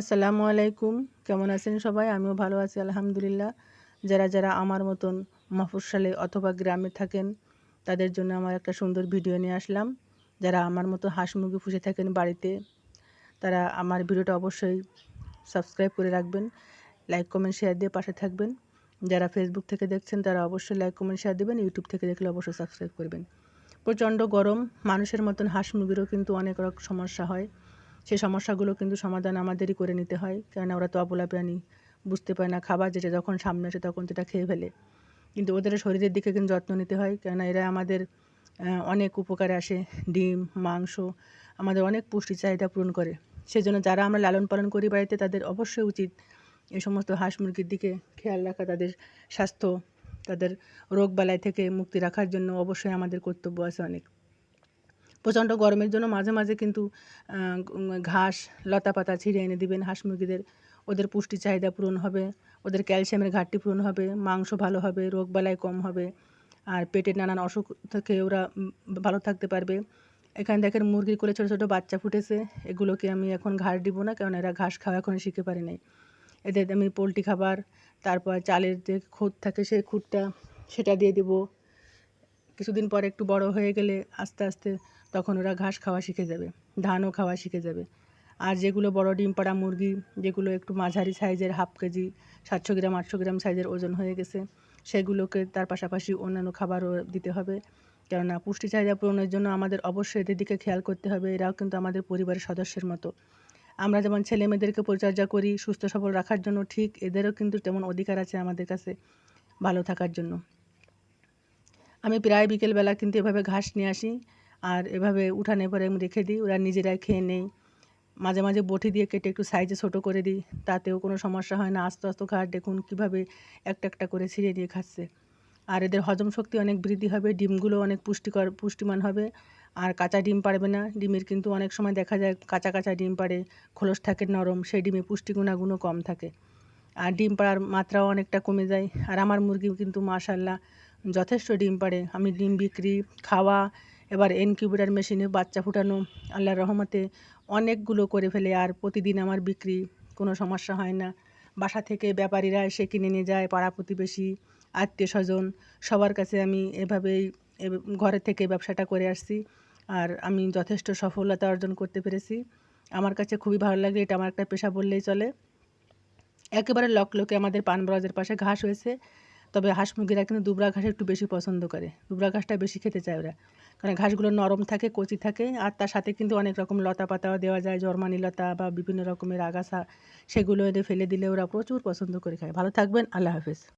আসসালামু আলাইকুম। কেমন আছেন সবাই? আমিও ভালো আছি, আলহামদুলিল্লাহ। যারা যারা আমার মতন মফস্বলে অথবা গ্রামে থাকেন, তাদের জন্য আমার একটা সুন্দর ভিডিও নিয়ে আসলাম। যারা আমার মতো হাঁস মুরগি পুষে থাকেন বাড়িতে, তারা আমার ভিডিওটা অবশ্যই সাবস্ক্রাইব করে রাখবেন, লাইক, কমেন্ট, শেয়ার দিয়ে পাশে থাকবেন। যারা ফেসবুক থেকে দেখছেন, তারা অবশ্যই লাইক, কমেন্ট, শেয়ার দেবেন ইউটিউব থেকে দেখলে অবশ্যই সাবস্ক্রাইব করবেন। প্রচণ্ড গরম, মানুষের মতন হাঁস মুরগিরও কিন্তু অনেক রকম সমস্যা হয়। সেই সমস্যাগুলো কিন্তু সমাধান আমাদেরই করে নিতে হয়। কেননা ওরা তো অবলা প্রাণী, বুঝতে পারে না খাবার যেটা যখন সামনে আসে তখন সেটা খেয়ে ফেলে। কিন্তু ওদের শরীরের দিকে কিন্তু যত্ন নিতে হয়, কেননা এরা আমাদের অনেক উপকারে আসে। ডিম, মাংস, আমাদের অনেক পুষ্টি চাহিদা পূরণ করে। সেজন্য যারা আমরা লালন পালন করি বাড়িতে তাদের অবশ্যই উচিত এই সমস্ত হাঁস মুরগির দিকে খেয়াল রাখা, তাদের স্বাস্থ্য, তাদের রোগ বালাই থেকে মুক্তি রাখার জন্য অবশ্যই আমাদের কর্তব্য আছে অনেক। প্রচণ্ড গরমের জন্য মাঝে মাঝে কিন্তু ঘাস লতা পাতা ছিঁড়ে এনে দিবেন হাঁস মুরগিদের। ওদের পুষ্টি চাহিদা পূরণ হবে, ওদের ক্যালসিয়ামের ঘাটতি পূরণ হবে, মাংস ভালো হবে, রোগ বালাই কম হবে, আর পেটের নানান অসুখ থেকে ওরা ভালো থাকতে পারবে। এখানে দেখেন মুরগির কোলে ছোটো ছোটো বাচ্চা ফুটেছে, এগুলোকে আমি এখন ঘাস দিব না, কারণ এরা ঘাস খাওয়া এখনও শিখে পারে নাই। এদের আমি পোলট্রি খাবার, তারপর চালের যে খুঁত থাকে, সেই খুঁতটা সেটা দিয়ে দিব। কিছুদিন পরে একটু বড় হয়ে গেলে আস্তে আস্তে তখন ওরা ঘাস খাওয়া শিখে যাবে, ধানও খাওয়া শিখে যাবে। আর যেগুলো বড় ডিম পাড়া মুরগি, যেগুলো একটু মাঝারি সাইজের হাফ কেজি, সাতশো গ্রাম, আটশো গ্রাম সাইজের ওজন হয়ে গেছে, সেগুলোকে তার পাশাপাশি অন্যান্য খাবারও দিতে হবে। কেননা পুষ্টি চাহিদা পূরণের জন্য আমাদের অবশ্যই এদের দিকে খেয়াল করতে হবে, এরাও কিন্তু আমাদের পরিবারের সদস্যের মতো। আমরা যেমন ছেলে মেয়েদেরকে পরিচর্যা করি, সুস্থ সবল রাখার জন্য ঠিক, এদেরও কিন্তু তেমন অধিকার আছে আমাদের কাছে ভালো থাকার জন্য। আমি প্রায় বিকেলবেলা কিন্তু এভাবে ঘাস নিয়ে আসি আর এভাবে উঠানে পরে আমি রেখে দিই, ওরা নিজেরাই খেয়ে নেই মাঝে মাঝে বটি দিয়ে কেটে একটু সাইজে ছোটো করে দিই, তাতেও কোনো সমস্যা হয় না। আস্তে আস্তে ঘাট দেখুন কীভাবে একটা একটা করে ছিঁড়ে দিয়ে খাচ্ছে। আর এদের হজম শক্তি অনেক বৃদ্ধি হবে, ডিমগুলো অনেক পুষ্টিকর, পুষ্টিমান হবে। আর কাঁচা ডিম পারবে না, ডিমের কিন্তু অনেক সময় দেখা যায় কাঁচা কাঁচা ডিম পাড়ে, খোলস থাকে নরম, সেই ডিমে পুষ্টি পুষ্টিগুণাগুণও কম থাকে। আর ডিম পাড়ার মাত্রাও অনেকটা কমে যায়। আর আমার মুরগি কিন্তু মাশাল্লাহ যথেষ্ট ডিম পাড়ে। আমি ডিম বিক্রি, খাওয়া, এবার এনকিউবেটার মেশিনে বাচ্চা ফুটানো আল্লাহর রহমতে অনেকগুলো করে ফেলে আর প্রতিদিন আমার বিক্রি, কোনো সমস্যা হয় না। বাসা থেকে ব্যাপারীরা এসে কিনে নিয়ে যায়, পাড়া প্রতিবেশী, আত্মীয় স্বজন, সবার কাছে আমি এভাবেই ঘরে থেকে ব্যবসাটা করে আসছি আর আমি যথেষ্ট সফলতা অর্জন করতে পেরেছি। আমার কাছে খুবই ভালো লাগে, এটা আমার একটা পেশা বললেই চলে। একেবারে লক লোকে আমাদের পান ব্রজের পাশে ঘাস হয়েছে। তবে হাঁস মুরগিরা কিন্তু দুবরা ঘাস একটু বেশি পছন্দ করে। দুবরা ঘাসটা বেশি খেতে চায় ওরা। কারণ ঘাসগুলো নরম থাকে, কচি থাকে, আর তার সাথে কিন্তু অনেক রকম লতা পাতাও দেওয়া যায়, জর্মানি লতা বা বিভিন্ন রকমের আগাছা, সেগুলো এনে ফেলে দিলে ওরা প্রচুর পছন্দ করে খায়। ভালো থাকবেন, আল্লাহ হাফেজ।